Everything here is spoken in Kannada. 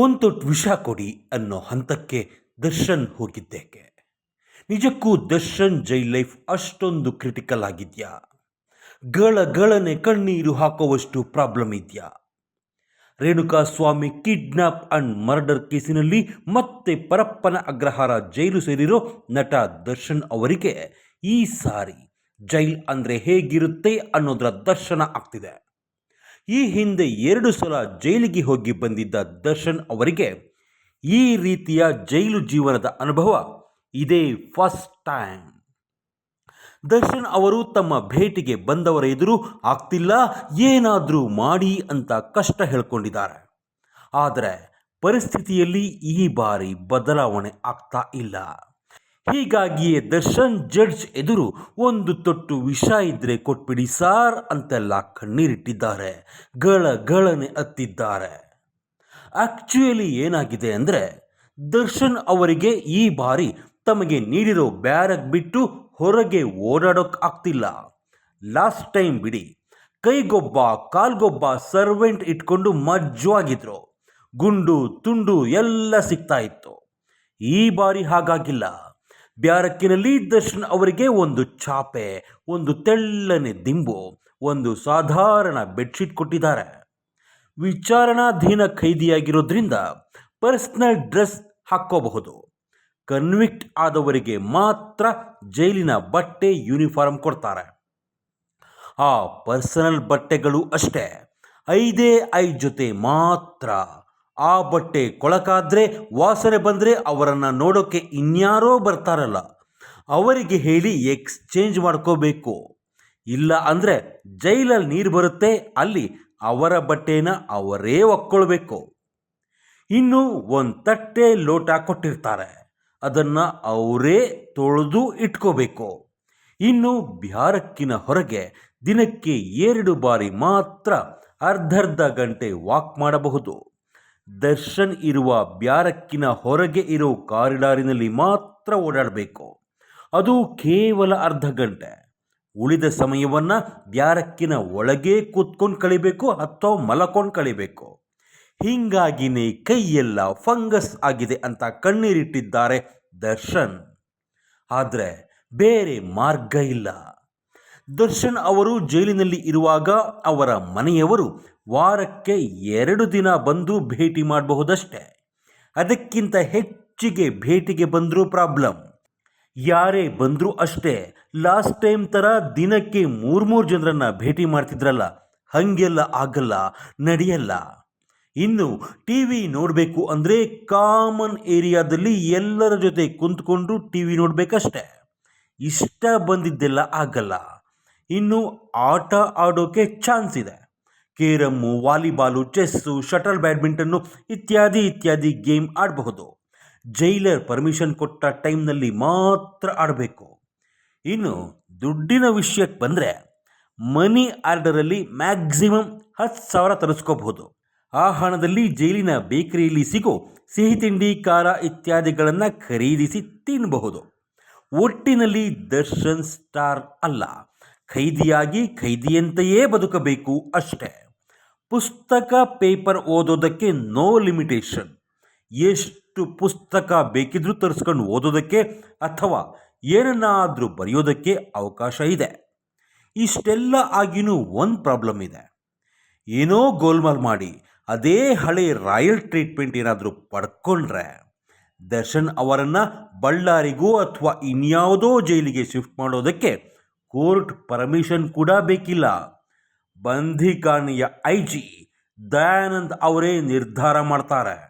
ಒಂದು ವಿಷ ಕೊಡಿ ಅನ್ನೋ ಹಂತಕ್ಕೆ ದರ್ಶನ್ ಹೋಗಿದ್ದೇಕೆ? ನಿಜಕ್ಕೂ ದರ್ಶನ್ ಜೈ ಲೈಫ್ ಅಷ್ಟೊಂದು ಕ್ರಿಟಿಕಲ್ ಆಗಿದೆಯಾ? ಗಳ ಗಳನೆ ಕಣ್ಣೀರು ಹಾಕುವಷ್ಟು ಪ್ರಾಬ್ಲಮ್ ಇದೆಯಾ? Renuka Swamy kidnap and murder ಕೇಸಿನಲ್ಲಿ ಮತ್ತೆ ಪರಪ್ಪನ ಅಗ್ರಹಾರ ಜೈಲು ಸೇರಿರೋ ನಟ ದರ್ಶನ್ ಅವರಿಗೆ ಈ ಸಾರಿ ಜೈಲ್ ಅಂದರೆ ಹೇಗಿರುತ್ತೆ ಅನ್ನೋದರ ದರ್ಶನ ಆಗ್ತಿದೆ. ಈ ಹಿಂದೆ ಎರಡು ಸಲ ಜೈಲಿಗೆ ಹೋಗಿ ಬಂದಿದ್ದ ದರ್ಶನ್ ಅವರಿಗೆ ಈ ರೀತಿಯ ಜೈಲು ಜೀವನದ ಅನುಭವ ಇದೇ ಫಸ್ಟ್ ಟೈಮ್. ದರ್ಶನ್ ಅವರು ತಮ್ಮ ಭೇಟಿಗೆ ಬಂದವರ ಎದುರು ಆಗ್ತಿಲ್ಲ, ಏನಾದರೂ ಮಾಡಿ ಅಂತ ಕಷ್ಟ ಹೇಳ್ಕೊಂಡಿದ್ದಾರೆ. ಆದರೆ ಪರಿಸ್ಥಿತಿಯಲ್ಲಿ ಈ ಬಾರಿ ಬದಲಾವಣೆ ಆಗ್ತಾ ಇಲ್ಲ. ಹೀಗಾಗಿಯೇ ದರ್ಶನ್ ಜಡ್ಜ್ ಎದುರು ಒಂದು ತೊಟ್ಟು ವಿಷ ಇದ್ರೆ ಕೊಟ್ಬಿಡಿ ಸಾರ್ ಅಂತೆಲ್ಲ ಕಣ್ಣೀರಿಟ್ಟಿದ್ದಾರೆ. ಗಳ ಗಳನೆ ಅತ್ತಿದ್ದಾರೆ. ಆಕ್ಚುಯಲಿ ಏನಾಗಿದೆ ಅಂದರೆ, ದರ್ಶನ್ ಅವರಿಗೆ ಈ ಬಾರಿ ತಮಗೆ ನೀಡಿರೋ ಬ್ಯಾರಕ್ ಬಿಟ್ಟು ಹೊರಗೆ ಓಡಾಡೋಕ್ ಆಗ್ತಿಲ್ಲ. ಲಾಸ್ಟ್ ಟೈಮ್ ಬಿಡಿ, ಕೈಗೊಬ್ಬ, ಕಾಲ್ಗೊಬ್ಬ ಸರ್ವೆಂಟ್ ಇಟ್ಕೊಂಡು ಮಜ್ಜವಾಗಿದ್ರು ಗುಂಡು, ತುಂಡು ಎಲ್ಲ ಸಿಗ್ತಾ ಇತ್ತು. ಈ ಬಾರಿ ಹಾಗಾಗಿಲ್ಲ. ಬ್ಯಾರಕ್ಕಿನಲ್ಲಿ ದರ್ಶನ್ ಅವರಿಗೆ ಒಂದು ಚಾಪೆ ಒಂದು ತೆಳ್ಳನೆ ದಿಂಬು, ಒಂದು ಸಾಧಾರಣ ಬೆಡ್ಶೀಟ್ ಕೊಟ್ಟಿದ್ದಾರೆ. ವಿಚಾರಣಾಧೀನ ಖೈದಿಯಾಗಿರೋದ್ರಿಂದ ಪರ್ಸ್ನಲ್ ಡ್ರೆಸ್ ಹಾಕ್ಕೋಬಹುದು. ಕನ್ವಿಕ್ಟ್ ಆದವರಿಗೆ ಮಾತ್ರ ಜೈಲಿನ ಬಟ್ಟೆ, ಯೂನಿಫಾರ್ಮ್ ಕೊಡ್ತಾರೆ. ಆ ಪರ್ಸನಲ್ ಬಟ್ಟೆಗಳು ಅಷ್ಟೇ. ಐದೇ ಐದು ಜೊತೆ ಮಾತ್ರ ಆ ಬಟ್ಟೆ ಕೊಳಕಾದ್ರೆ ವಾಸನೆ ಬಂದರೆ ಅವರನ್ನು ನೋಡೋಕ್ಕೆ ಇನ್ಯಾರೋ ಬರ್ತಾರಲ್ಲ. ಅವರಿಗೆ ಹೇಳಿ ಎಕ್ಸ್ಚೇಂಜ್ ಮಾಡ್ಕೋಬೇಕು. ಇಲ್ಲ ಅಂದರೆ ಜೈಲಲ್ಲಿ ನೀರು ಬರುತ್ತೆ, ಅಲ್ಲಿ ಅವರ ಬಟ್ಟೆನ ಅವರೇ ಒಕ್ಕೊಳ್ಬೇಕು. ಇನ್ನು ಒಂದು ತಟ್ಟೆ ಲೋಟ ಕೊಟ್ಟಿರ್ತಾರೆ. ಅದನ್ನು ಅವರೇ ತೊಳೆದು ಇಟ್ಕೋಬೇಕು. ಇನ್ನು ಬಿಹಾರಕ್ಕಿನ ಹೊರಗೆ ದಿನಕ್ಕೆ ಎರಡು ಬಾರಿ ಮಾತ್ರ ಅರ್ಧರ್ಧ ಗಂಟೆ ವಾಕ್ ಮಾಡಬಹುದು. ದರ್ಶನ್ ಇರುವ ಬ್ಯಾರಕ್ಕಿನ ಹೊರಗೆ ಇರೋ ಕಾರಿಡಾರಿನಲ್ಲಿ ಮಾತ್ರ ಓಡಾಡಬೇಕು. ಅದು ಕೇವಲ ಅರ್ಧ ಗಂಟೆ. ಉಳಿದ ಸಮಯವನ್ನು ಬ್ಯಾರಕ್ಕಿನ ಒಳಗೆ ಕೂತ್ಕೊಂಡು ಕಳಿಬೇಕು ಅಥವಾ ಮಲಕೊಂಡು ಕಳಿಬೇಕು. ಹೀಗಾಗಿನೇ ಕೈಯೆಲ್ಲ ಫಂಗಸ್ ಆಗಿದೆ ಅಂತ ಕಣ್ಣೀರಿಟ್ಟಿದ್ದಾರೆ ದರ್ಶನ್. ಆದರೆ ಬೇರೆ ಮಾರ್ಗ ಇಲ್ಲ. ದರ್ಶನ್ ಅವರು ಜೈಲಿನಲ್ಲಿ ಇರುವಾಗ ಅವರ ಮನೆಯವರು ವಾರಕ್ಕೆ ಎರಡು ದಿನ ಬಂದು ಭೇಟಿ ಮಾಡಬಹುದಷ್ಟೇ. ಅದಕ್ಕಿಂತ ಹೆಚ್ಚಿಗೆ ಭೇಟಿಗೆ ಬಂದರೂ ಪ್ರಾಬ್ಲಮ್ ಯಾರೇ ಬಂದರೂ ಅಷ್ಟೇ, ಲಾಸ್ಟ್ ಟೈಮ್ ಥರ ದಿನಕ್ಕೆ ಮೂರು ಮೂರು ಜನರನ್ನು ಭೇಟಿ ಮಾಡ್ತಿದ್ರಲ್ಲ, ಹಾಗೆಲ್ಲ ಆಗಲ್ಲ, ನಡೆಯಲ್ಲ. ಇನ್ನು ಟಿ ವಿ ನೋಡಬೇಕು ಅಂದರೆ ಕಾಮನ್ ಏರಿಯಾದಲ್ಲಿ ಎಲ್ಲರ ಜೊತೆ ಕುಂತ್ಕೊಂಡು ಟಿ ವಿ ನೋಡಬೇಕಷ್ಟೆ. ಇಷ್ಟ ಬಂದಿದ್ದೆಲ್ಲ ಆಗಲ್ಲ. ಇನ್ನು ಆಟ ಆಡೋಕೆ ಚಾನ್ಸ್ ಇದೆ. Carrom volleyball, chess, shuttle badminton ಇತ್ಯಾದಿ ಇತ್ಯಾದಿ ಗೇಮ್ ಆಡಬಹುದು. ಜೈಲರ್ ಪರ್ಮಿಷನ್ ಕೊಟ್ಟ ಟೈಮ್ನಲ್ಲಿ ಮಾತ್ರ ಆಡಬೇಕು. ಇನ್ನು ದುಡ್ಡಿನ ವಿಷಯಕ್ಕೆ ಬಂದರೆ ಮನಿ ಆರ್ಡರಲ್ಲಿ ಮ್ಯಾಕ್ಸಿಮಮ್ ಹತ್ತು ಸಾವಿರ ತರಿಸ್ಕೋಬಹುದು. ಆ ಹಣದಲ್ಲಿ ಜೈಲಿನ ಬೇಕರಿಯಲ್ಲಿ ಸಿಗೋ ಸಿಹಿ ತಿಂಡಿ, ಖಾರ ಇತ್ಯಾದಿಗಳನ್ನು ಖರೀದಿಸಿ ತಿನ್ನಬಹುದು ಒಟ್ಟಿನಲ್ಲಿ ದರ್ಶನ್ ಸ್ಟಾರ್ ಅಲ್ಲ. ಖೈದಿಯಾಗಿ ಖೈದಿಯಂತೆಯೇ ಬದುಕಬೇಕು ಅಷ್ಟೇ. ಪುಸ್ತಕ ಪೇಪರ್ ಓದೋದಕ್ಕೆ ನೋ ಲಿಮಿಟೇಷನ್. ಎಷ್ಟು ಪುಸ್ತಕ ಬೇಕಿದ್ರೂ ತರಿಸ್ಕೊಂಡು ಓದೋದಕ್ಕೆ ಅಥವಾ ಏನನ್ನಾದರೂ ಬರೆಯೋದಕ್ಕೆ ಅವಕಾಶ ಇದೆ. ಇಷ್ಟೆಲ್ಲ ಆಗಿನೂ ಒಂದು ಪ್ರಾಬ್ಲಮ್ ಇದೆ. ಏನೋ ಗೋಲ್ಮಾಲ್ ಮಾಡಿ, ಅದೇ ಹಳೆ ರಾಯಲ್ ಟ್ರೀಟ್ಮೆಂಟ್ ಏನಾದರೂ ಪಡ್ಕೊಂಡ್ರೆ, ದರ್ಶನ್ ಅವರನ್ನು ಬಳ್ಳಾರಿಗೂ ಅಥವಾ ಇನ್ಯಾವುದೋ ಜೈಲಿಗೆ ಶಿಫ್ಟ್ ಮಾಡೋದಕ್ಕೆ ಕೋರ್ಟ್ ಪರ್ಮಿಷನ್ ಕೂಡ ಬೇಕಿಲ್ಲ. ಬಂಧಿಖಾನೆಯ ಐ ಜಿ ದಯಾನಂದ್ ಅವರೇ ನಿರ್ಧಾರ ಮಾಡ್ತಾರೆ.